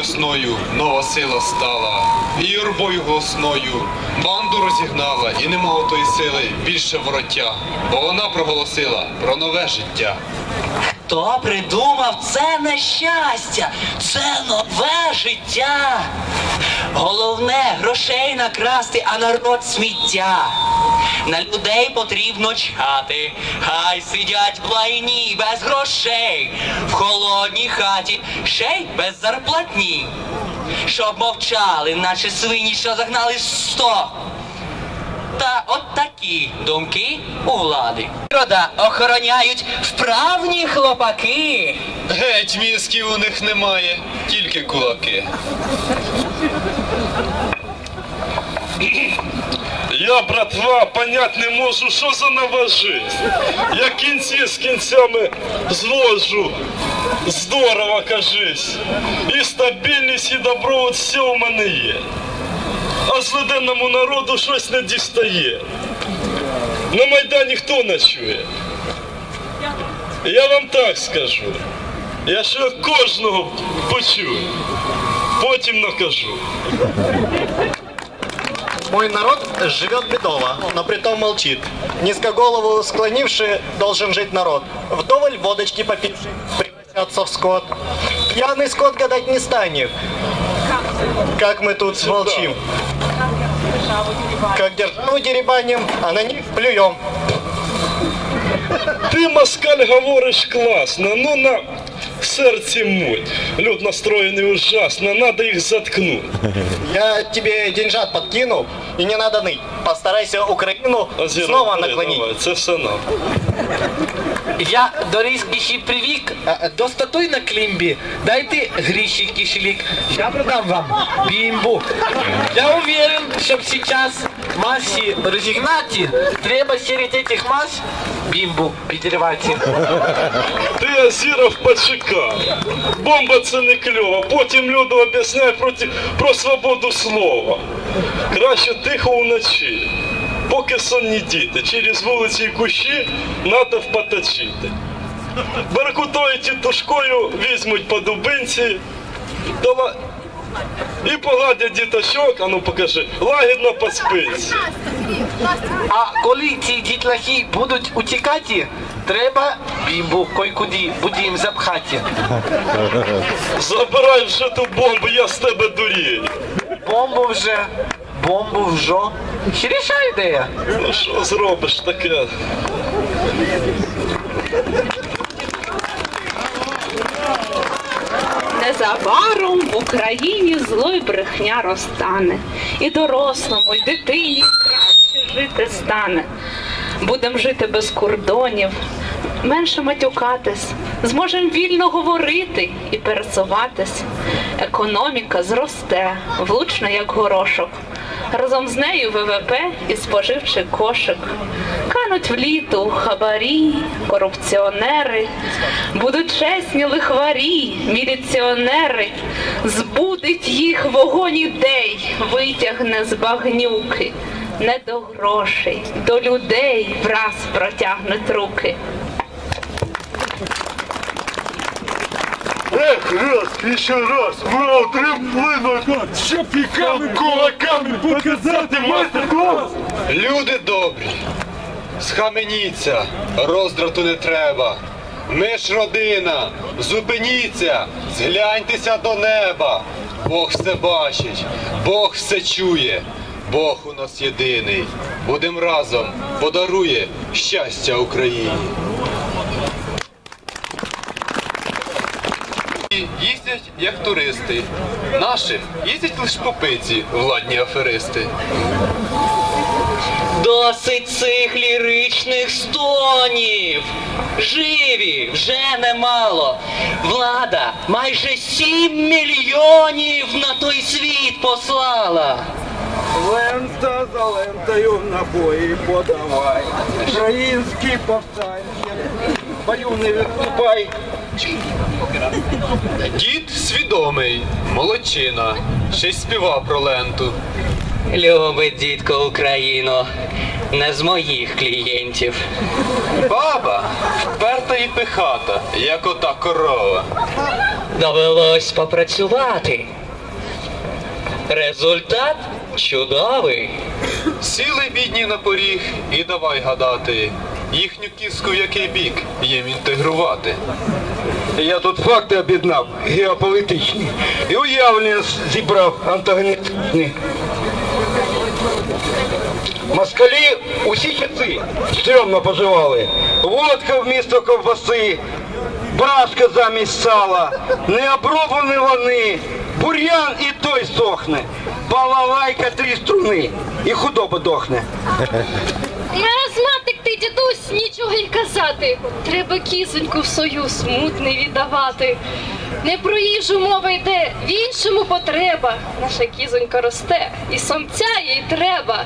ясною нова сила стала, і юрбою голосною банду розігнала, і нема отої сили більше вороття, бо вона проголосила про нове життя. Хто придумав це нещастя, це нове життя. Головне грошей накрасти, а народ сміття. На людей потрібно чхати, хай сидять в лайні без грошей, в холодній хаті, ще й без зарплатні. Щоб мовчали, наче свині, що загнали сто. Та от такі думки у влади. Рода охороняють вправні хлопаки. Геть мізків у них немає, тільки кулаки. Я, братва, понять не можу, що за нова жизнь. Я кінці з кінцями звожу. Здорово, кажись. І стабільність, і добро, от все у мене є. А злиденному народу щось не дістає. На Майдані хто ночує? Я вам так скажу. Я ще кожного почую. Потім накажу. Мой народ живет бедово, но притом молчит. Низко голову склонивший должен жить народ. Вдоволь водочки попивший превратятся в скот. Пьяный скот гадать не станет. Как мы тут смолчим. Как державу деребаним, а на них плюем. Ти, москаль, говориш класно, ну на серці муть. Люд настроєний ужасно, надо їх заткнути. Я тебе деньжат подкину, и не надо ныть. Постарайся Украину Азіра, снова наклонить. давай, Це все нам. Я до різкіші привік, а до статуй на клімбі дайте гріші кишелік. Я продам вам бімбу. Я уверен, щоб сейчас масі розігнати, треба серед этих мас бімбу підривати. Ти Азіров почекай. Бомба це не кльово. Потім люду об'ясняє проти, про свободу слова. Краще тихо уночі. Поки сонні діти, через вулиці і кущі натовп поточити. Беркутою тітушкою візьмуть по дубинці. Дава... І погладять діточок, а ну покажи, лагідно по спинці. А коли ці дітлахи будуть утікати, треба бімбу кой-куди будемо запхати. Забирай вже ту бомбу, я з тебе дурію. Бомбу вже, бомбу вже. Хороша ідея. Ну що зробиш таке? Незабаром в Україні зло й брехня розтане, і дорослому, і дитині краще жити стане. Будем жити без кордонів, менше матюкатись, зможем вільно говорити і пересуватись. Економіка зросте, влучно, як горошок. Разом з нею ВВП і споживчий кошик. Кануть в літу хабарі, корупціонери, будуть чесні лихварі, міліціонери, збудить їх вогонь ідей, витягне з багнюки, не до грошей, до людей враз протягнуть руки. Ех, раз, ще раз, ура, отримали Щоб піками кулаками показати мастер-клас. Люди добрі, схаменіться, роздрату не треба. Ми ж родина, зупиніться, згляньтеся до неба. Бог все бачить, Бог все чує, Бог у нас єдиний. Будем разом, подарує щастя Україні. І Їздять як туристи. Наші їздять лише по пиці, владні аферисти. Досить цих ліричних стонів. Живі вже немало. Влада майже сім мільйонів на той світ послала. Лента за лентою набої подавай. Українські повстанці, бою не відступай. Дід свідомий, молодчина, ще й співав про ленту. Любить дідко Україну, не з моїх клієнтів. Баба, вперта і пихата, як ота корова. Довелось попрацювати. Результат чудовий. Сіли бідні на поріг і давай гадати, їхню кіску в який бік їм інтегрувати. Я тут факти об'єднав геополітичні і уявлення зібрав антагоністичні. Москалі усі часи стрьомно поживали. Водка вмісто ковбаси, брашка замість сала, необроблені вони, бур'ян і той сохне, балалайка три струни, і худоба дохне. Маразматик ти, дідусь, нічого й казати. Треба кізоньку в союз мутний віддавати. Не про їжу мова йде, в іншому потреба. Наша кізонька росте, і самця їй треба.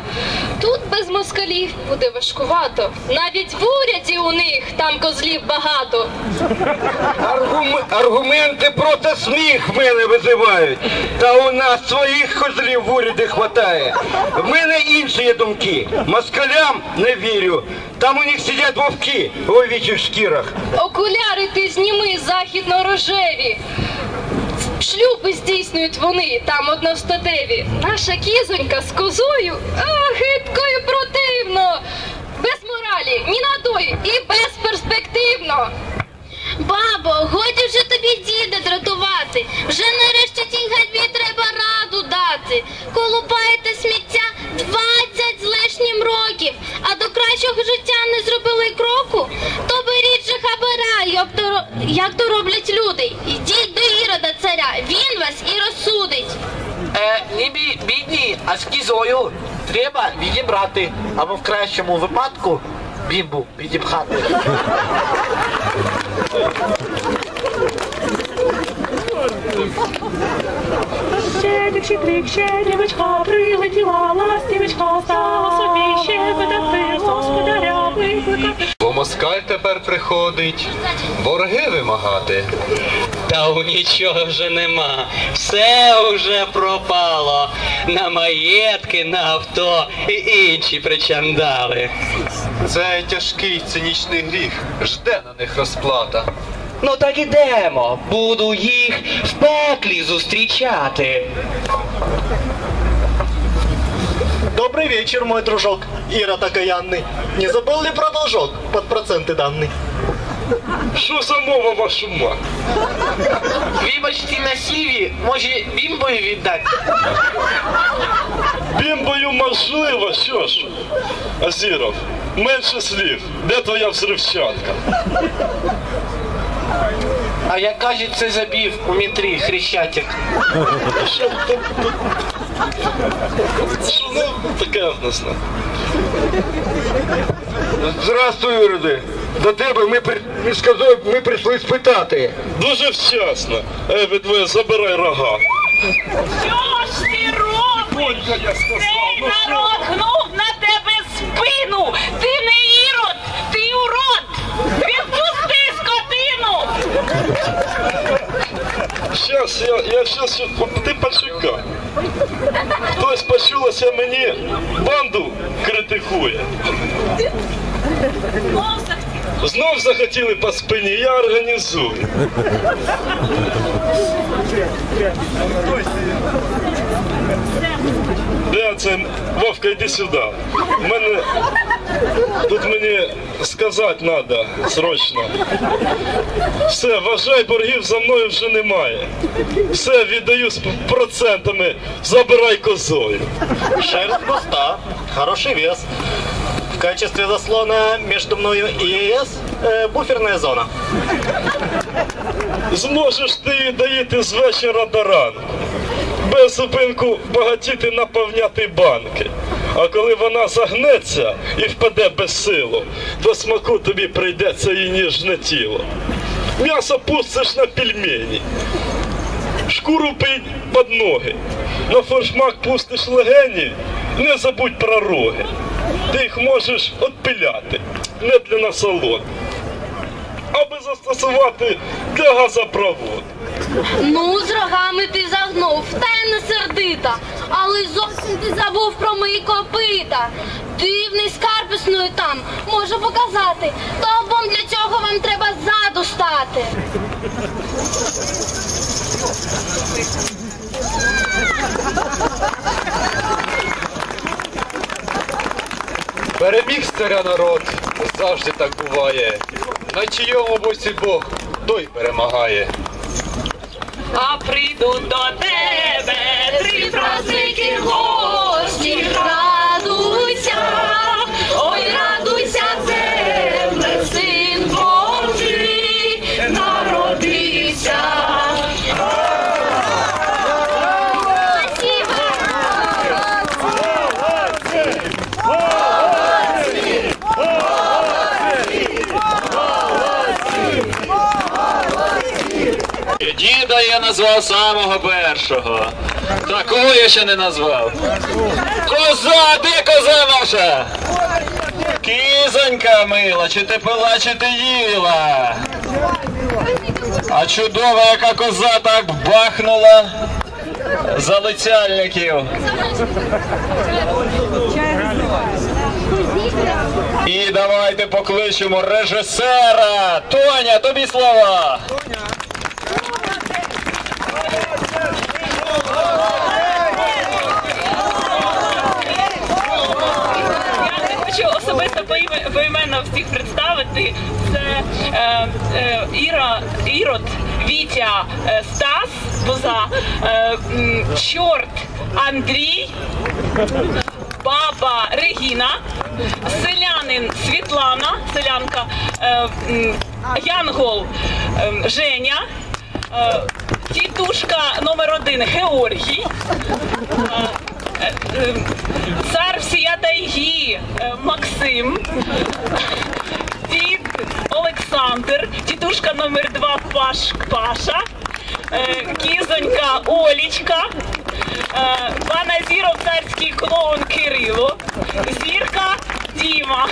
Тут без москалів буде важкувато. Навіть в уряді у них там козлів багато. Аргум... Аргументи проти сміх мене визивають. Та у нас своїх козлів в уряді хватає. В мене інші є думки. Москалям не вірю. Там у них сидять вовки у овічих шкірах. Окуляри ти зніми західно-рожеві. Шлюби здійснюють вони там одностатеві. Наша кізонька з козою, гидкою противно. Без моралі, ні надої і безперспективно. Бабо, годі вже тобі діда дратувати. Вже нарешті тій гадві треба раду дати. Колупаєте сміття 20 з лишнім років, а до кращого життя не зробили й кроку. То беріть же хабара, як то, ро- як то роблять люди. Йдіть до Ірода царя, він вас і розсудить. Е, ніби бідні, а з кізою треба відібрати, або в кращому випадку бімбу підіпхати. Щедрик, щедрик, щедрівочка, прилетіла ластівочка, стала собі щебетати, господаря викликати. Бо москаль тепер приходить борги вимагати. Та у нічого вже нема. Все вже пропало. На маєтки, на авто і інші причандали. Це тяжкий цинічний гріх, жде на них розплата. Ну так ідемо. Буду їх в пеклі зустрічати. Добрый вечер, мой дружок, Ира окаянный. Не забыл ли про должок под проценты данный? Що за мова вашу мать? Вибачте на сіві, може бімбою віддати? Бімбою можливо, що ж? Азіров, менше слів. Де твоя взривчатка? А як кажуть, це забів у метрі Хрещатик. Що? Що ну, таке в нас? ну? Здравствуй, Іроди. До тебе ми, при... ми, з ми прийшли спитати. Дуже вчасно. Ей, ви двоє, забирай рога. Що ж ти робиш? Я сказав, Цей ну що? народ гнув на тебе спину. Ти не ірод, ти урод. Відпусти скотину. Щас, я, я щас, ти почекай. Хтось почулося мені, банду критикує. Знов захотіли по спині, я організую. Де це? Вовка, йди сюди. Мене тут мені сказати треба срочно. Все, вважай, боргів за мною вже немає. Все, віддаю з процентами, забирай козою. Шерсть густа, хороший вес. В качестве заслона между мною и ЕС э, буферная зона. Зможеш ти доїти з вечора до ранку. Без зупинку багатіти наповняти банки. А коли вона загнеться і впаде без силу, до смаку тобі прийдеться її ніжне тіло. М'ясо пустиш на пельмені, шкуру пий під ноги, на форшмак пустиш легені, не забудь про роги. Ти їх можеш отпиляти, не для насолоди. аби застосувати для газопроводу. Ну, з рогами ти загнув, та й не сердита. Але зовсім ти забув про мої копита. Дивний скарб там, можу показати. То обом для цього вам треба ззаду стати. Переміг старя народ, завжди так буває. На чийому боці Бог, той перемагає. А прийдуть до тебе три праздники гості. Я назвав самого першого. Такого я ще не назвав. Коза, де коза ваша? Кізонька мила, чи ти пила, чи ти їла? А чудова, яка коза так бахнула залицяльників. І давайте покличемо режисера. Тоня, тобі слова. Я хочу поіменно всіх представити. Це е, е, Іра, Ірод, Вітя, е, Стас, Буза, е, Чорт Андрій, баба Регіна, селянин Світлана, селянка, е, м, Янгол е, Женя, е, тітушка номер один Георгій. е, е, Цар всія тайги е, Максим, дід Олександр, тітушка номер два Паш, Паша, е, кізонька Олічка, е, пана Зіров царський клоун Кирило, зірка Діма.